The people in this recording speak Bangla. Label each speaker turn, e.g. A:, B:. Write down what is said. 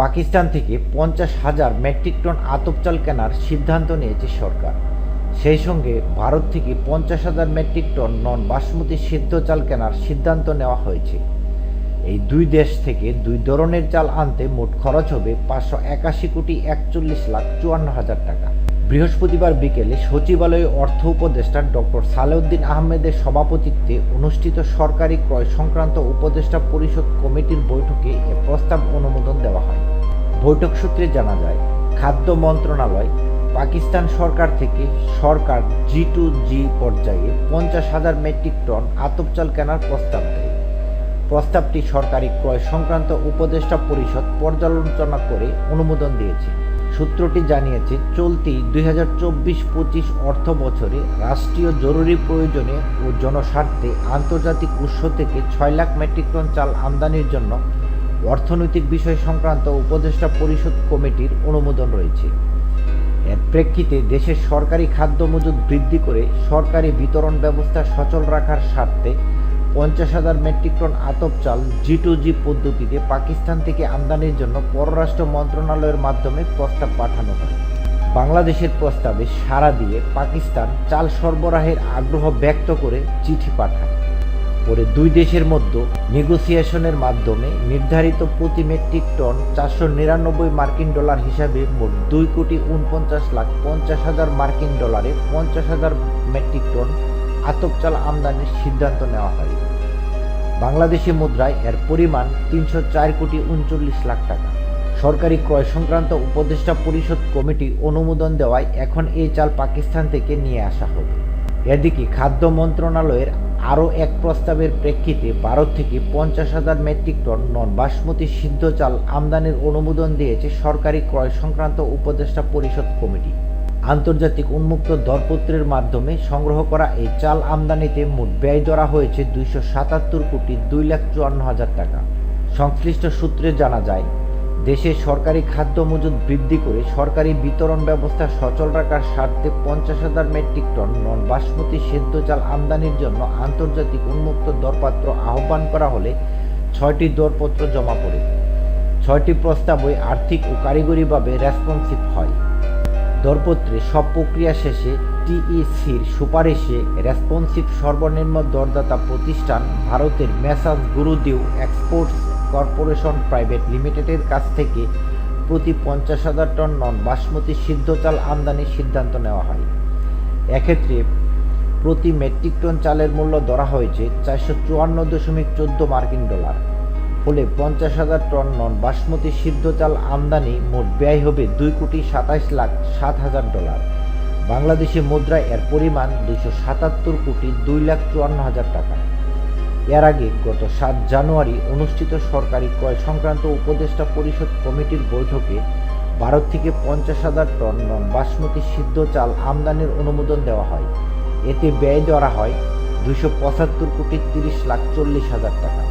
A: পাকিস্তান থেকে পঞ্চাশ হাজার মেট্রিক টন আতপ চাল কেনার সিদ্ধান্ত নিয়েছে সরকার। সেই সঙ্গে ভারত থেকে পঞ্চাশ হাজার মেট্রিক টন নন বাসমতি সিদ্ধ চাল কেনার সিদ্ধান্ত নেওয়া হয়েছে। এই দুই দেশ থেকে দুই ধরনের চাল আনতে মোট খরচ হবে পাঁচশো একাশি কোটি একচল্লিশ লাখ চুয়ান্ন হাজার টাকা। বৃহস্পতিবার বিকেলে সচিবালয়ে অর্থ উপদেষ্টা ডক্টর সালেউদ্দিন আহমেদের সভাপতিত্বে অনুষ্ঠিত সরকারি ক্রয় সংক্রান্ত উপদেষ্টা পরিষদ কমিটির বৈঠকে এ প্রস্তাব অনুমোদন দেওয়া হয়। বৈঠক সূত্রে জানা যায়, খাদ্য মন্ত্রণালয় পাকিস্তান সরকার থেকে সরকার জি টু জি পর্যায়ে পঞ্চাশ হাজার মেট্রিক টন আতপচাল কেনার প্রস্তাব দেয়। প্রস্তাবটি সরকারি ক্রয় সংক্রান্ত উপদেষ্টা পরিষদ পর্যালোচনা করে অনুমোদন দিয়েছে। সূত্রটি জানিয়েছে, চলতি দুই হাজার চব্বিশ পঁচিশ অর্থ বছরে রাষ্ট্রীয় জরুরি প্রয়োজনে ও জনস্বার্থে আন্তর্জাতিক উৎস থেকে ছয় লাখ মেট্রিক টন চাল আমদানির জন্য অর্থনৈতিক বিষয় সংক্রান্ত উপদেষ্টা পরিষদ কমিটির অনুমোদন রয়েছে। এর প্রেক্ষিতে দেশের সরকারি খাদ্য মজুদ বৃদ্ধি করে সরকারি বিতরণ ব্যবস্থা সচল রাখার স্বার্থে পঞ্চাশ হাজার মেট্রিক টন আতপ চাল জি টু জি পদ্ধতিতে পাকিস্তান থেকে আমদানির জন্য পররাষ্ট্র মন্ত্রণালয়ের মাধ্যমে প্রস্তাব পাঠানো হয়। বাংলাদেশের প্রস্তাবে সাড়া দিয়ে পাকিস্তান চাল সরবরাহের আগ্রহ ব্যক্ত করে চিঠি পাঠায়। পরে দুই দেশের মধ্যে নেগোসিয়েশনের মাধ্যমে নির্ধারিত প্রতি মেট্রিক টন চারশো নিরানব্বই মার্কিন ডলার হিসাবে মোট দুই কোটি উনপঞ্চাশ লাখ পঞ্চাশ হাজার মার্কিন ডলারে পঞ্চাশ হাজার মেট্রিক টন আতপ চাল আমদানির সিদ্ধান্ত নেওয়া হয়। বাংলাদেশি মুদ্রায় এর পরিমাণ তিনশো চার কোটি উনচল্লিশ লাখ টাকা। সরকারি ক্রয় সংক্রান্ত উপদেষ্টা পরিষদ কমিটি অনুমোদন দেওয়ায় এখন এই চাল পাকিস্তান থেকে নিয়ে আসা হবে এদিকে খাদ্য মন্ত্রণালয়ের আরও এক প্রস্তাবের প্রেক্ষিতে ভারত থেকে পঞ্চাশ হাজার মেট্রিক টন নন বাসমতি সিদ্ধ চাল আমদানির অনুমোদন দিয়েছে সরকারি ক্রয় সংক্রান্ত উপদেষ্টা পরিষদ কমিটি। আন্তর্জাতিক উন্মুক্ত দরপত্রের মাধ্যমে সংগ্রহ করা এই চাল আমদানিতে মোট ব্যয় ধরা হয়েছে দুইশো সাতাত্তর কোটি দুই লাখ চুয়ান্ন হাজার টাকা। সংশ্লিষ্ট সূত্রে জানা যায়, দেশে সরকারি খাদ্য মজুদ বৃদ্ধি করে সরকারি বিতরণ ব্যবস্থা সচল রাখার স্বার্থে পঞ্চাশ হাজার মেট্রিক টন নন বাসমতি সেদ্ধ চাল আমদানির জন্য আন্তর্জাতিক উন্মুক্ত দরপত্র আহ্বান করা হলে ছয়টি দরপত্র জমা পড়ে। ছয়টি প্রস্তাবই আর্থিক ও কারিগরিভাবে রেসপন্সিভ হয়। দরপত্রে সব প্রক্রিয়া শেষে টিইসির সুপারিশে রেসপন্সিভ সর্বনিম্ন দরদাতা প্রতিষ্ঠান ভারতের মেসাজ গুরুদেও এক্সপোর্টস কর্পোরেশন প্রাইভেট লিমিটেডের কাছ থেকে প্রতি পঞ্চাশ হাজার টন নন বাসমতি সিদ্ধ চাল আমদানির সিদ্ধান্ত নেওয়া হয়। এক্ষেত্রে প্রতি মেট্রিক টন চালের মূল্য ধরা হয়েছে চারশো চুয়ান্ন দশমিক চোদ্দ মার্কিন ডলার। ফলে পঞ্চাশ হাজার টন নন। বাসমতি সিদ্ধ চাল আমদানি মোট ব্যয় হবে দুই কোটি সাতাইশ লাখ সাত হাজার ডলার। বাংলাদেশি মুদ্রায় এর পরিমাণ দুইশো সাতাত্তর কোটি দুই লাখ চুয়ান্ন হাজার টাকা। এর আগে গত সাত জানুয়ারি অনুষ্ঠিত সরকারি ক্রয় সংক্রান্ত উপদেষ্টা পরিষদ কমিটির বৈঠকে ভারত থেকে পঞ্চাশ হাজার টন নন বাসমতি সিদ্ধ চাল আমদানির অনুমোদন দেওয়া হয়। এতে ব্যয় ধরা হয় দুইশো পঁচাত্তর কোটি তিরিশ লাখ চল্লিশ হাজার টাকা।